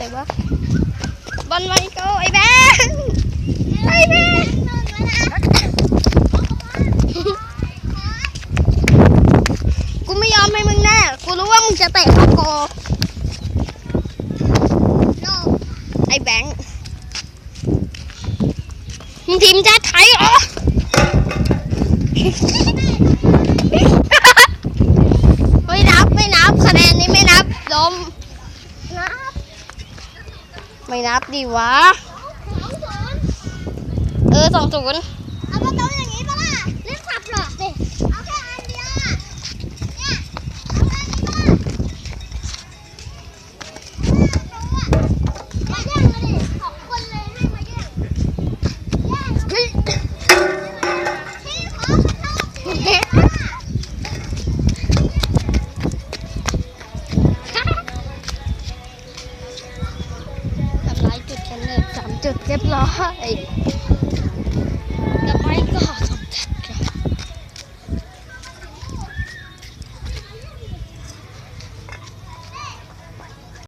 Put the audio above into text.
เลยวะบอลไมโกไอ้แบงไอ้แบงกูไม่ยอมให้มึงแน่กูรู้ว่ามึงจะเตะข้าโกไอ้แบงค์มึงทีมชาติไทยเหรอไม่นับไม่นับคะแนนนี้ไม่นับลมนับ ไม่นับดิวะ เออสองศูนย์เอาประตูอย่างนี้ปะล่ะเล่นขับหลอกดิเอาแค่อันเดียวอะเนี่ยเอาแค่นี้ปะล่ะมาแย่งมาดิสองคนเลยให้มาแย่งแย่งเอาพี่ขอ ทำลายจุดกำเนิดสามจุดเรียบร้อย